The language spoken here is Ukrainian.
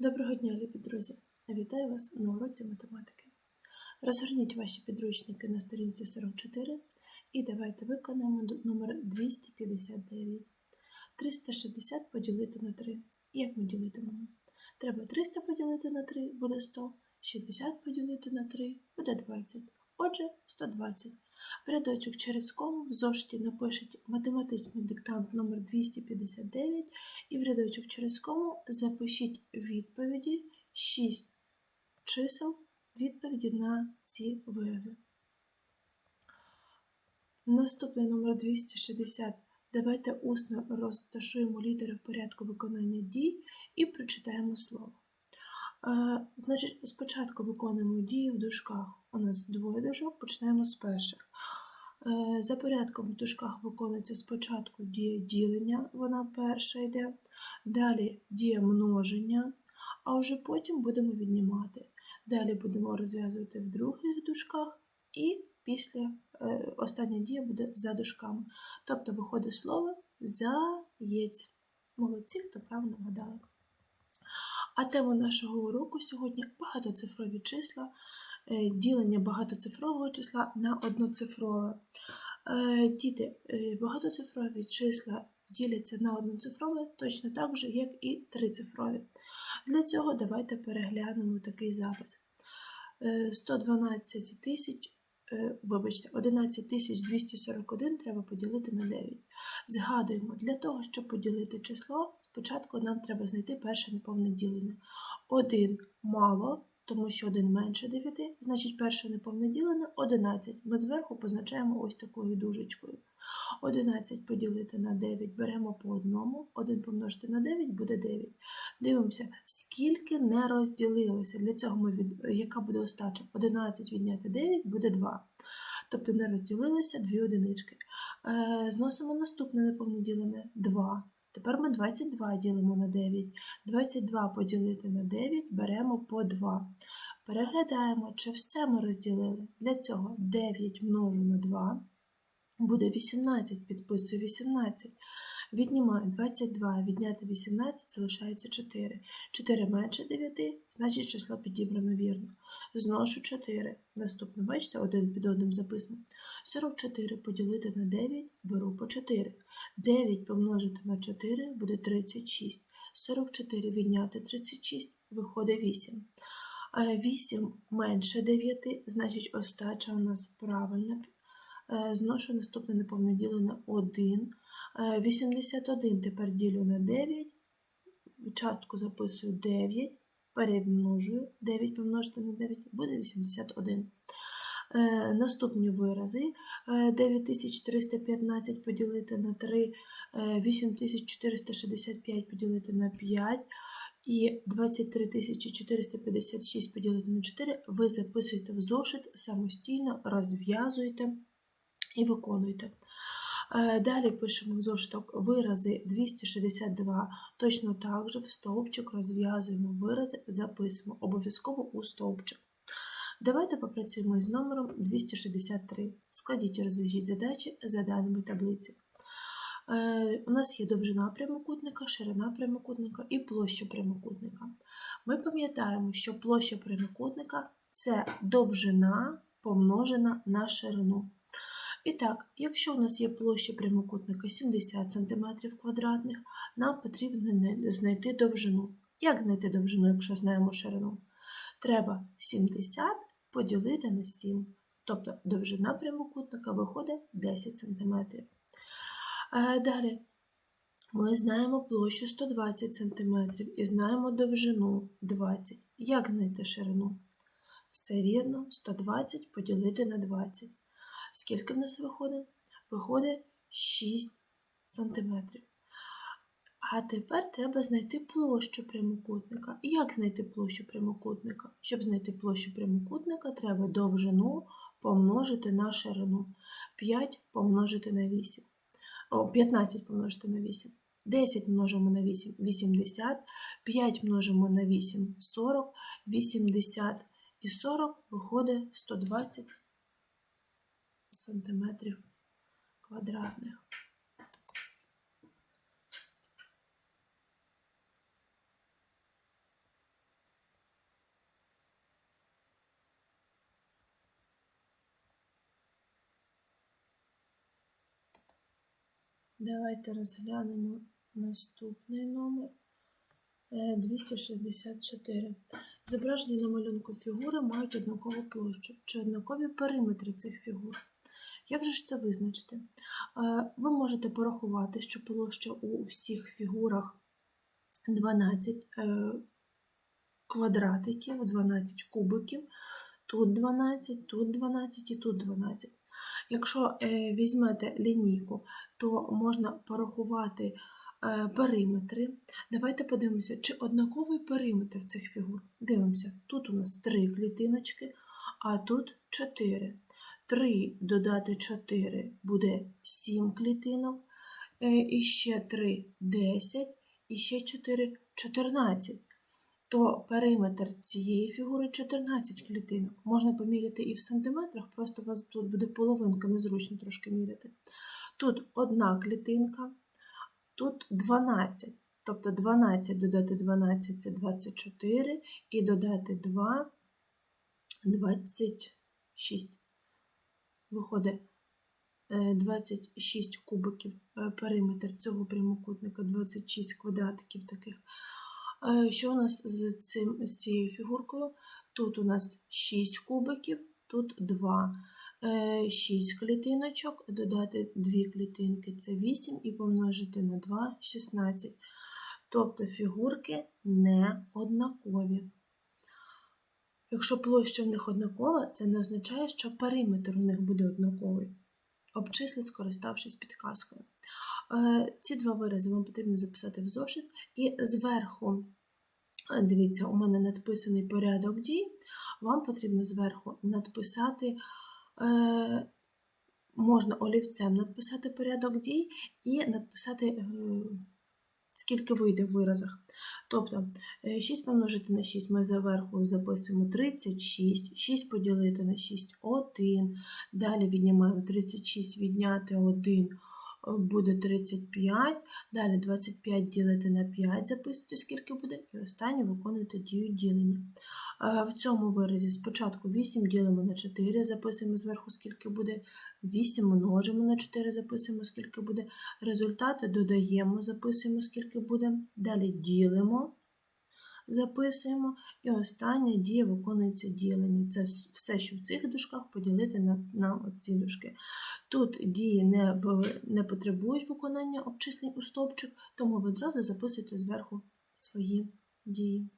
Доброго дня, любі друзі! Вітаю вас на уроці математики. Розгорніть ваші підручники на сторінці 44 і давайте виконаємо номер 259. 360 поділити на 3. Як ми ділитимемо? Треба 300 поділити на 3 буде 100, 60 поділити на 3 буде 20. Отже, 120. В рядочок через кому в зошиті напишіть математичний диктант номер 259 і в рядочок через кому запишіть відповіді 6 чисел відповіді на ці вирази. Наступний номер 260. Давайте усно розташуємо літери в порядку виконання дій і прочитаємо слово. Значить, спочатку виконуємо дії в дужках. У нас двоє дужок, починаємо з перших. Е, За порядком в дужках виконується спочатку дія ділення, вона перша йде, далі дія множення, а вже потім будемо віднімати. Далі будемо розв'язувати в других дужках і після е, остання дія буде за дужками. Тобто виходить слово заєць. Молодці, хто правильно вгадали. А тема нашого уроку сьогодні багатоцифрові числа, е, ділення багатоцифрового числа на одноцифрове. Е, Діти, е, багатоцифрові числа діляться на одноцифрове точно так же, як і трицифрові. Для цього давайте переглянемо такий запис. Е, 112 тисяч, вибачте, 11 тисяч 241 треба поділити на 9. Згадуємо, для того, щоб поділити число, спочатку нам треба знайти перше неповне ділення. 1 мало, тому що 1 менше 9, значить перше неповне ділене 11. Ми зверху позначаємо ось такою дужечкою. 11 поділити на 9 беремо по одному, 1 помножити на 9 буде 9. Дивимося, скільки не розділилося. Для цього ми від... яка буде остача? 11 відняти 9 буде 2. Тобто не розділилося дві одинички. Е, зносимо наступне неповне ділене 2. Тепер ми 22 ділимо на 9. 22 поділити на 9 беремо по 2. Переглядаємо, чи все ми розділили. Для цього 9 множу на 2 буде 18, підписую 18. Віднімаю 22, відняти 18, залишається 4. 4 менше 9, значить число підібрано вірно. Зношу 4. Наступне, бачите, один під одним записано. 44 поділити на 9, беру по 4. 9 помножити на 4 буде 36. 44 відняти 36, виходить 8. 8 менше 9, значить остача у нас правильна. Е, Зношу наступне неповне ділення 1. Е, 81 тепер ділю на 9. Частку записую 9. Перемножую 9 помножити на 9 буде 81. Е, Наступні вирази. Е, 9315 поділити на 3, е, 8465 поділити на 5 і 23456 поділити на 4 ви записуєте в зошит самостійно, розв'язуєте і виконуйте. Е, Далі пишемо в зошиток вирази 262. Точно так же в стовпчик розв'язуємо вирази, записуємо обов'язково у стовпчик. Давайте попрацюємо з номером 263. Складіть і розв'яжіть задачі за даними таблиці. Е, У нас є довжина прямокутника, ширина прямокутника і площа прямокутника. Ми пам'ятаємо, що площа прямокутника це довжина помножена на ширину. І так, якщо у нас є площа прямокутника 70 см квадратних, нам потрібно знайти довжину. Як знайти довжину, якщо знаємо ширину? Треба 70 поділити на 7. Тобто довжина прямокутника виходить 10 см. Е, Далі ми знаємо площу 120 см і знаємо довжину 20. Як знайти ширину? Все вірно, 120 поділити на 20. Скільки в нас виходить? Виходить 6 см. А тепер треба знайти площу прямокутника. Як знайти площу прямокутника? Щоб знайти площу прямокутника, треба довжину помножити на ширину. 5 помножити на 8. О, 15 помножити на 8. 10 множимо на 8 80, 5 множимо на 8 40, 80 і 40 виходить 120 сантиметрів квадратних. Давайте розглянемо наступний номер е, 264. Зображені на малюнку фігури мають однакову площу чи однакові периметри цих фігур. Як же ж це визначити? Е, Ви можете порахувати, що площа у всіх фігурах 12 е, квадратиків, 12 кубиків, тут 12, тут 12 і тут 12. Якщо е, візьмете лінійку, то можна порахувати периметри. Давайте подивимося, чи однаковий периметр цих фігур. Дивимося, тут у нас 3 клітиночки, а тут 4. 3 додати 4 буде 7 клітинок, е, і ще 3 10, і ще 4 14 то периметр цієї фігури 14 клітинок. Можна поміряти і в сантиметрах, просто у вас тут буде половинка, незручно трошки міряти. Тут одна клітинка, тут 12. Тобто 12 додати 12 це 24, і додати 2 26. Виходить е, 26 кубиків е, периметр цього прямокутника, 26 квадратиків таких. Е, Що у нас з, цим, з цією фігуркою? Тут у нас 6 кубиків, тут 2. 6 клітиночок, додати 2 клітинки це 8 і помножити на 2 16. Тобто фігурки не однакові. Якщо площа в них однакова, це не означає, що периметр у них буде однаковий. Обчисли, скориставшись підказкою. Е, Ці два вирази вам потрібно записати в зошит, і зверху, е, дивіться, у мене надписаний порядок дій, вам потрібно зверху надписати, е, можна олівцем надписати порядок дій і надписати, скільки вийде в виразах. Тобто 6 помножити на 6 ми заверху записуємо 36, 6 поділити на 6 1. Далі віднімаємо 36 відняти 1 буде 35. Далі 25 ділити на 5, записуйте, скільки буде, і останнє виконуєте дію ділення. В цьому виразі спочатку 8 ділимо на 4, записуємо зверху, скільки буде, 8 множимо на 4, записуємо, скільки буде. Результати додаємо, записуємо, скільки буде. Далі ділимо, записуємо. І остання дія виконується ділення. Це все, що в цих дужках поділити на, на ці дужки. Тут дії не, не потребують виконання обчислень у стовпчик, тому ви одразу записуєте зверху свої дії.